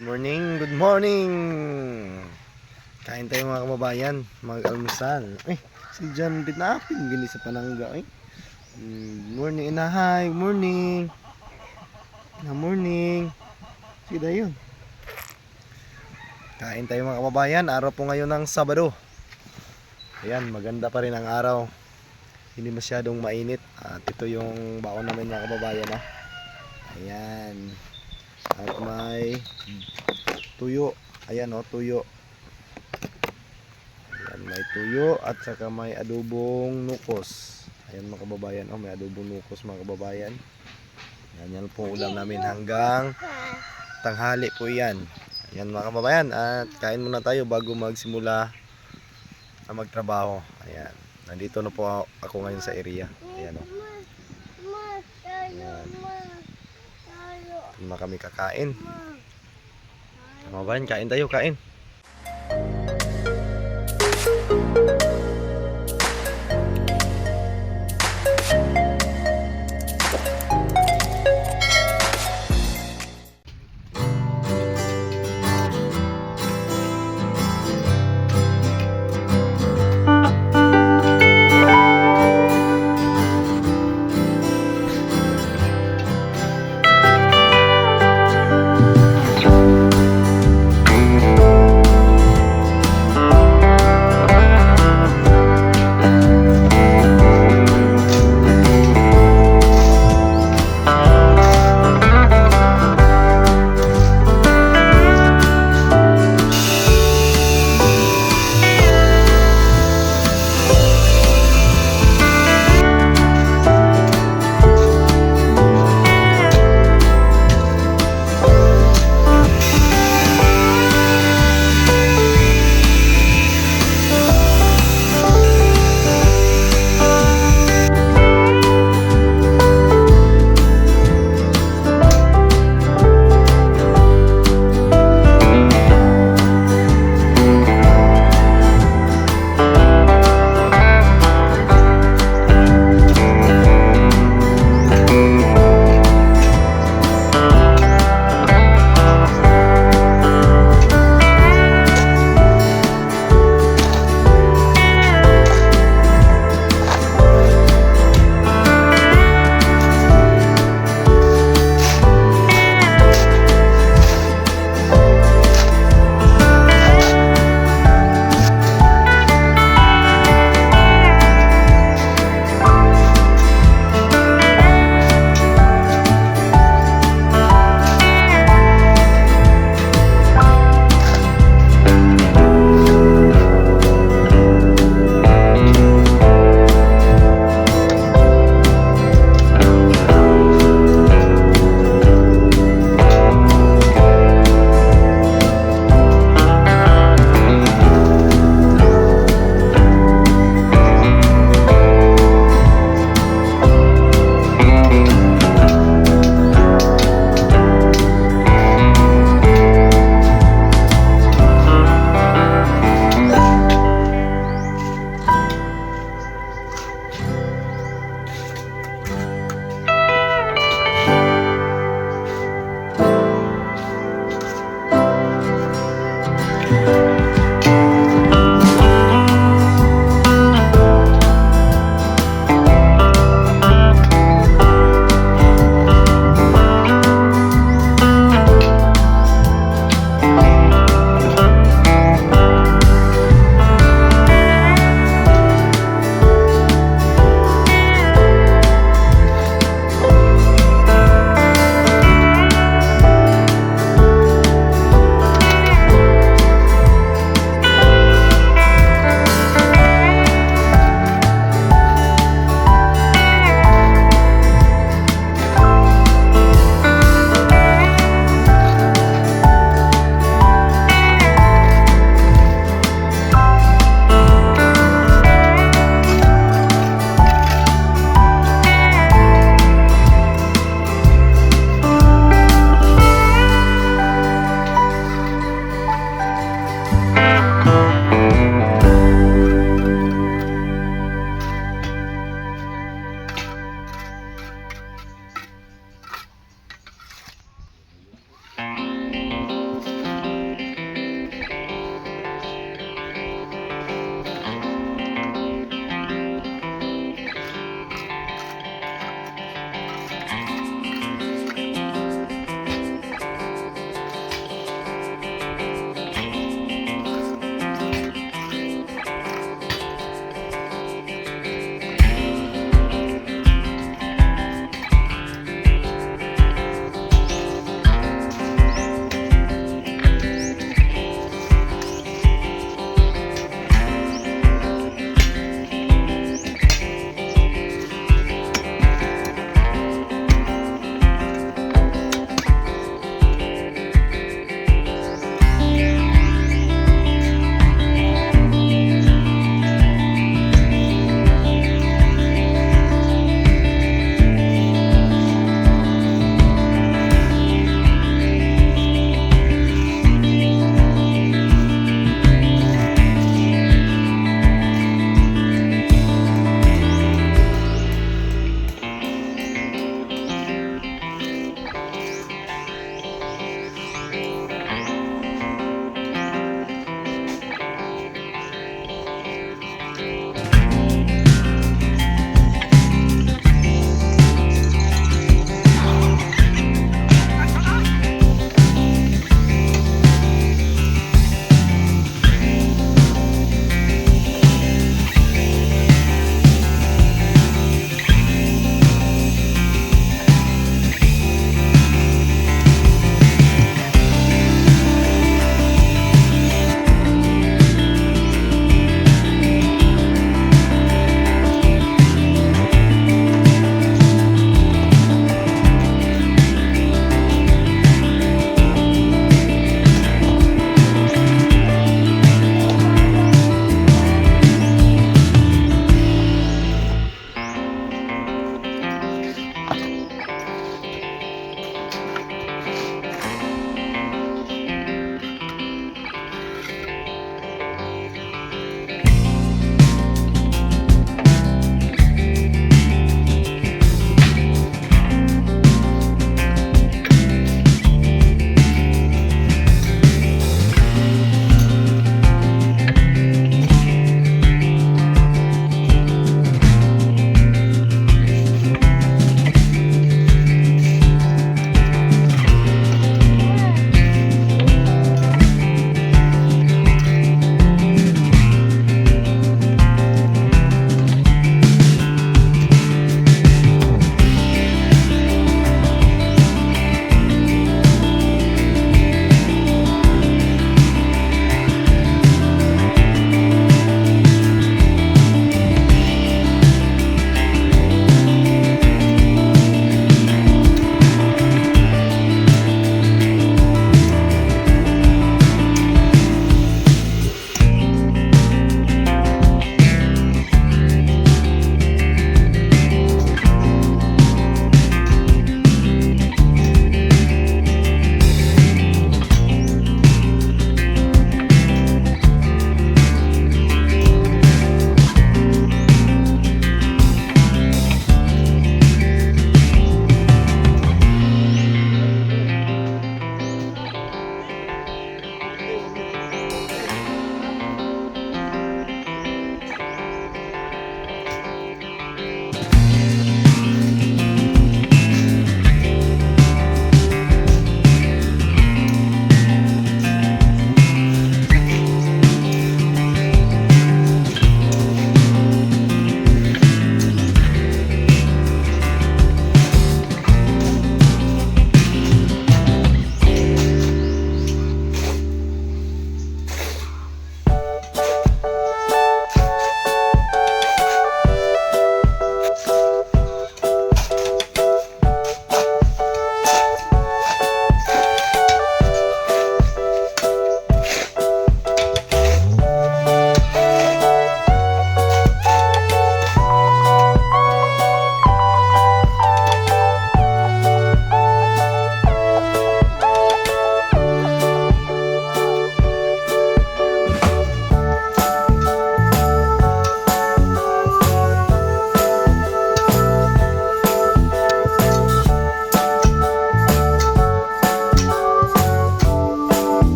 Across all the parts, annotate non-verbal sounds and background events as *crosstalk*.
Good morning, good morning! Kain tayo mga kababayan, mag-almusal. Eh, si John Binapin, gini sa panangga eh. Mm, morning, inahay, morning! Na morning! Sige yun. Kain tayo mga kababayan, araw po ngayon ng Sabado. Ayan, maganda pa rin ang araw. Hindi masyadong mainit. At ito yung baon namin mga kababayan. Ah. Ayan. At may tuyo. Ayan oh, tuyo. Ayan, may tuyo at saka may adobong nukos. Ayan mga kababayan, oh, may adobong nukos mga kababayan. Yan, yan po ulam namin hanggang tanghali po yan. Ayan mga kababayan, at kain muna tayo bago magsimula na magtrabaho. Ayan, nandito na po ako ngayon sa area. Ayan oh. Ayan. Hindi na kami kakain. Mga kababayan, kain tayo, kain.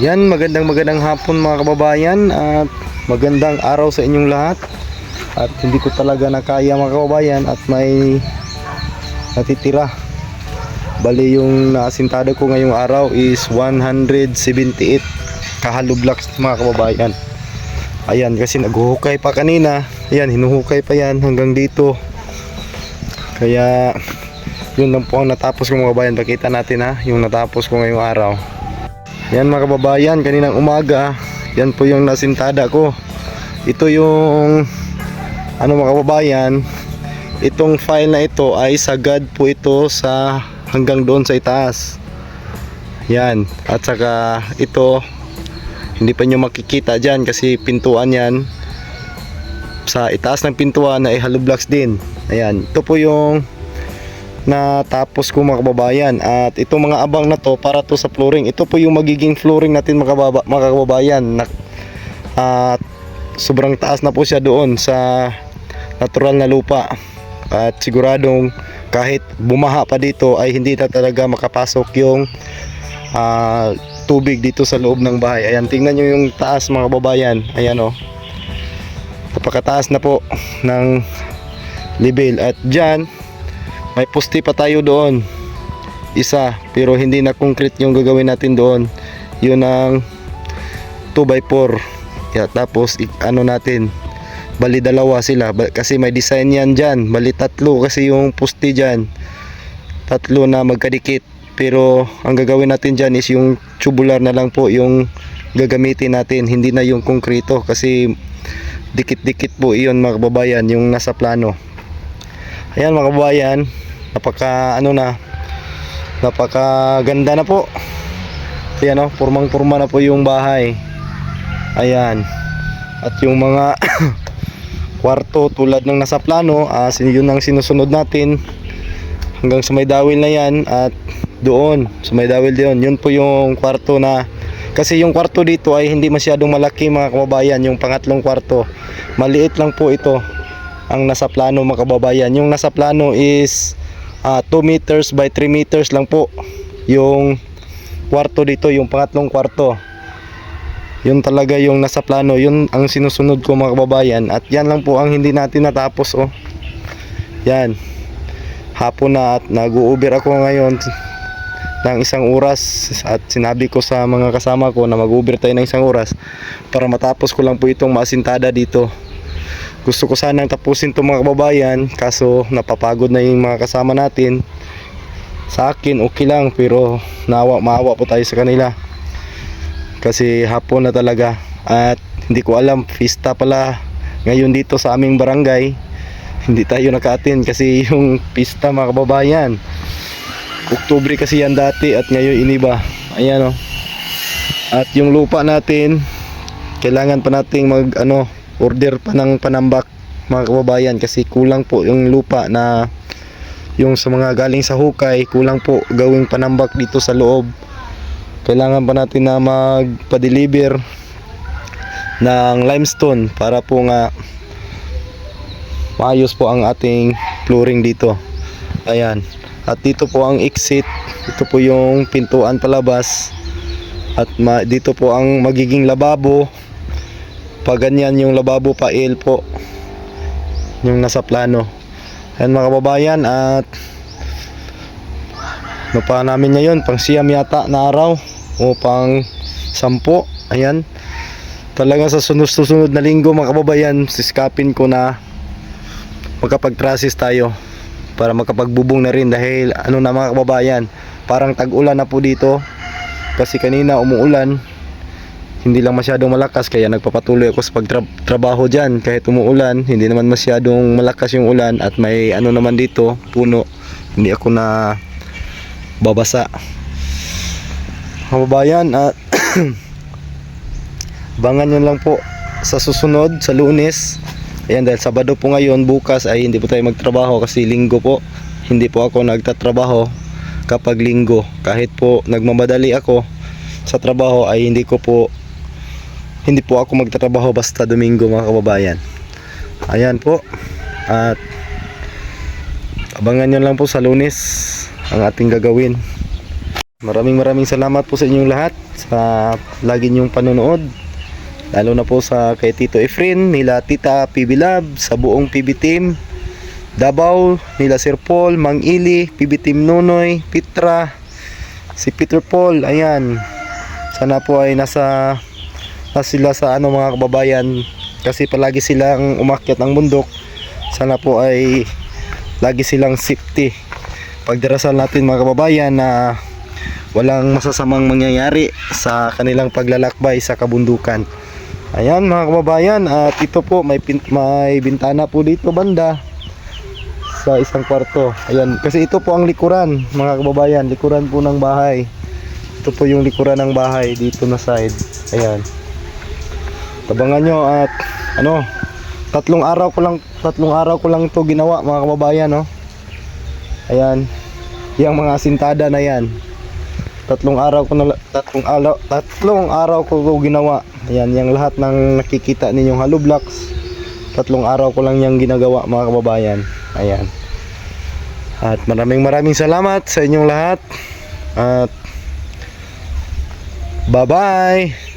Yan, magandang magandang hapon mga kababayan at magandang araw sa inyong lahat. At hindi ko talaga nakaya mga kababayan at may natitira. Bali yung naasintada ko ngayong araw is 178 kahalublaks mga kababayan. Ayan kasi naghuhukay pa kanina. Ayan hinuhukay pa yan hanggang dito. Kaya yun lang po ang natapos ko mga kababayan. Pakita natin ha yung natapos ko ngayong araw. Yan mga kababayan, kaninang umaga, yan po yung nasintada ko. Ito yung ano mga kababayan, itong file na ito ay sagad po ito sa hanggang doon sa itaas. Yan, at saka ito hindi pa nyo makikita dyan kasi pintuan yan sa itaas ng pintuan ay hollow blocks din. Ayan, ito po yung natapos ko mga kababayan. At itong mga abang na to para to sa flooring. Ito po yung magiging flooring natin mga, kababa, mga kababayan. Na, at sobrang taas na po siya doon sa natural na lupa. At siguradong kahit bumaha pa dito ay hindi na talaga makapasok yung ah, tubig dito sa loob ng bahay. Ayan tingnan nyo yung taas mga kababayan. Ayan o napakataas na po ng level. At dyan may pusti pa tayo doon. Isa pero hindi na concrete yung gagawin natin doon. Yun ang 2x4 yeah, tapos ano natin? Bali dalawa sila. Kasi may design yan dyan. Bali tatlo kasi yung pusti dyan. Tatlo na magkadikit. Pero ang gagawin natin dyan is yung tubular na lang po yung gagamitin natin. Hindi na yung konkreto kasi dikit-dikit po iyon mga yung nasa plano Ayan mga kababayan, napaka ano na, napaka ganda na po. Ayan o, purmang-purma na po yung bahay. Ayan. At yung mga *coughs* kwarto tulad ng nasa plano, sin- yun ang sinusunod natin hanggang sa may dawil na yan at doon, sa may dawil doon. Yun po yung kwarto na kasi yung kwarto dito ay hindi masyadong malaki mga kababayan, yung pangatlong kwarto. Maliit lang po ito ang nasa plano mga kababayan. Yung nasa plano is ah, 2 meters by 3 meters lang po yung kwarto dito, yung pangatlong kwarto. Yun talaga yung nasa plano, yun ang sinusunod ko mga kababayan at yan lang po ang hindi natin natapos oh. Yan. Hapon na at nag-u-Uber ako ngayon ng isang oras at sinabi ko sa mga kasama ko na mag-Uber tayo ng isang oras para matapos ko lang po itong masintada dito gusto ko sanang tapusin to mga kababayan kaso napapagod na yung mga kasama natin. Sa akin okay lang pero nawa maawa po tayo sa kanila. Kasi hapon na talaga at hindi ko alam pista pala ngayon dito sa aming barangay. Hindi tayo naka-attend kasi *laughs* yung pista mga kababayan. Oktubre kasi yan dati at ngayon iniba. Ayan o at yung lupa natin kailangan pa nating mag ano order pa ng panambak mga kababayan kasi kulang po yung lupa na yung sa mga galing sa hukay kulang po gawing panambak dito sa loob. Kailangan pa natin na magpa-deliver ng limestone para po nga maayos po ang ating flooring dito. Ayan. At dito po ang exit. Ito po yung pintuan palabas. At ma- dito po ang magiging lababo pag ganyan yung lababo pa il po. Yung nasa plano. Ayan mga kababayan at ano pa namin ngayon? Pang siyam yata na araw o pang sampo. Ayan. Talaga sa sunod susunod na linggo mga kababayan siskapin ko na magkapag-trasis tayo para makapagbubong na rin. Dahil ano na mga kababayan parang tag-ulan na po dito. Kasi kanina umuulan hindi lang masyadong malakas kaya nagpapatuloy ako sa pagtrabaho dyan. Kahit umuulan hindi naman masyadong malakas yung ulan at may ano naman dito puno. Hindi ako na babasa. Kababayan *clears throat* at bangan nyo lang po sa susunod sa lunes. Ayan dahil sabado po ngayon bukas ay hindi po tayo magtrabaho kasi linggo po. Hindi po ako nagtatrabaho kapag linggo. Kahit po nagmamadali ako sa trabaho ay hindi ko po hindi po ako magtatrabaho basta Domingo mga kababayan. Ayan po. At abangan nyo lang po sa lunes ang ating gagawin. Maraming maraming salamat po sa inyong lahat sa lagi niyong panonood. Lalo na po sa kay Tito Efren, nila Tita PB Lab, sa buong PB Team, Davao, nila Sir Paul, Mang Ili, PB Team Nonoy, Pitra, si Peter Paul, ayan. Sana po ay nasa, nasa sila sa ano mga kababayan kasi palagi silang umakyat ng bundok. Sana po ay lagi silang safety. Pagdarasal natin mga kababayan na walang masasamang mangyayari sa kanilang paglalakbay sa kabundukan. Ayan mga kababayan at ito po may pin- may bintana po dito banda sa isang kwarto. Ayan kasi ito po ang likuran mga kababayan, likuran po ng bahay. Ito po yung likuran ng bahay dito na side. Ayan. Tabangan nyo at ano tatlong araw ko lang tatlong araw ko lang to ginawa mga kababayan no. Ayan. Yung mga sintada na yan. Tatlong araw ko na tatlong araw tatlong araw ko ko ginawa. Ayan, yung lahat ng nakikita ninyong hollow. Tatlong araw ko lang yung ginagawa mga kababayan. Ayan. At maraming maraming salamat sa inyong lahat. At bye-bye.